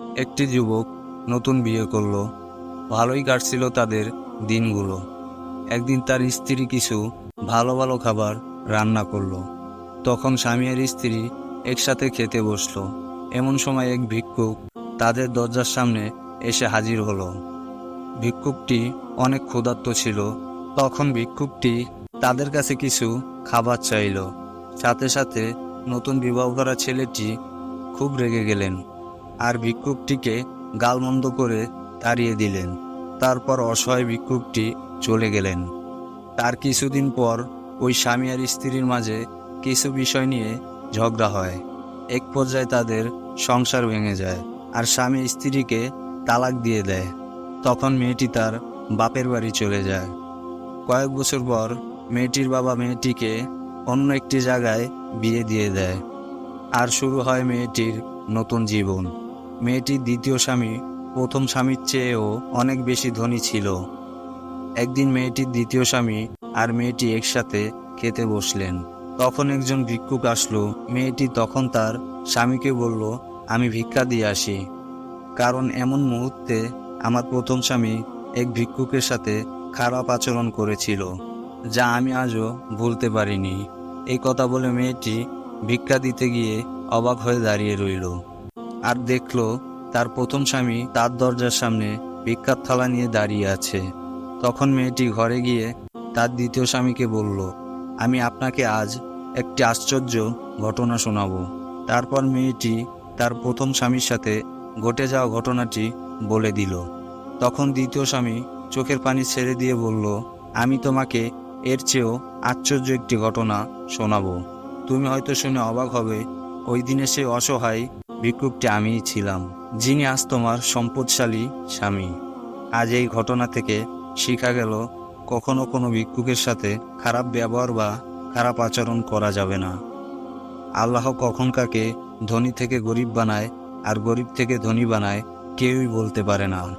একটি যুবক নতুন বিয়ে করল। ভালোই কাটছিল তাদের দিনগুলো। একদিন তার স্ত্রী কিছু ভালো ভালো খাবার রান্না করল। তখন স্বামী আর স্ত্রী একসাথে খেতে বসল। এমন সময় এক ভিক্ষুক তাদের দরজার সামনে এসে হাজির হলো। ভিক্ষুকটি অনেক ক্ষুধার্ত ছিল। তখন ভিক্ষুকটি তাদের কাছে কিছু খাবার চাইল। সাথে সাথে নতুন বিবাহ করা ছেলেটি খুব রেগে গেলেন। আর ভিক্ষুকটিকে গালমন্দ করে তাড়িয়ে দিলেন। তারপর অসহায় ভিক্ষুকটি চলে গেলেন। তার কিছুদিন পর ওই স্বামী আর স্ত্রীর মাঝে কিছু বিষয় নিয়ে ঝগড়া হয়। এক পর্যায়ে তাদের সংসার ভেঙে যায় আর স্বামী স্ত্রীকে তালাক দিয়ে দেয়। তখন মেয়েটি তার বাপের বাড়ি চলে যায়। কয়েক বছর পর মেয়েটির বাবা মেয়েটিকে অন্য একটি জায়গায় বিয়ে দিয়ে দেয়। আর শুরু হয় মেয়েটির নতুন জীবন। মেয়েটির দ্বিতীয় স্বামী, প্রথম স্বামীর চেয়েও অনেক বেশি ধনী ছিল। একদিন মেয়েটির দ্বিতীয় স্বামী আর মেয়েটি একসাথে খেতে বসলেন। তখন একজন ভিক্ষুক আসলো। মেয়েটি তখন তার স্বামীকে বলল, আমি ভিক্ষা দিয়ে আসি। কারণ এমন মুহূর্তে আমার প্রথম স্বামী এক ভিক্ষুকের সাথে খারাপ আচরণ করেছিল, যা আমি আজও ভুলতে পারিনি। এই কথা বলে মেয়েটি ভিক্ষা দিতে গিয়ে অবাক হয়ে দাঁড়িয়ে রইল। আর দেখল, তার প্রথম স্বামী তার দরজার সামনে ভিক্ষার থালা নিয়ে দাঁড়িয়ে আছে। তখন মেয়েটি ঘরে গিয়ে তার দ্বিতীয় স্বামীকে বলল, আমি আপনাকে আজ একটি আশ্চর্য ঘটনা শোনাবো। তারপর মেয়েটি তার প্রথম স্বামীর সাথে ঘটে যাওয়া ঘটনাটি বলে দিল। তখন দ্বিতীয় স্বামী চোখের পানি ছেড়ে দিয়ে বলল, আমি তোমাকে এর চেয়েও আশ্চর্য একটি ঘটনা শোনাবো। তুমি হয়তো শুনে অবাক হবে, ওই দিনে সেই অসহায় ভিক্ষুকটি আমিই ছিলাম। যিনি আজ তোমার সম্পদশালী স্বামী। আজ এই ঘটনা থেকে শিখা গেল, কখনো কোনো ভিক্ষুকের সাথে খারাপ ব্যবহার বা খারাপ আচরণ করা যাবে না। আল্লাহ কখন কাকে ধনী থেকে গরিব বানায়, আর গরিব থেকে ধনী বানায় কেউই বলতে পারে না।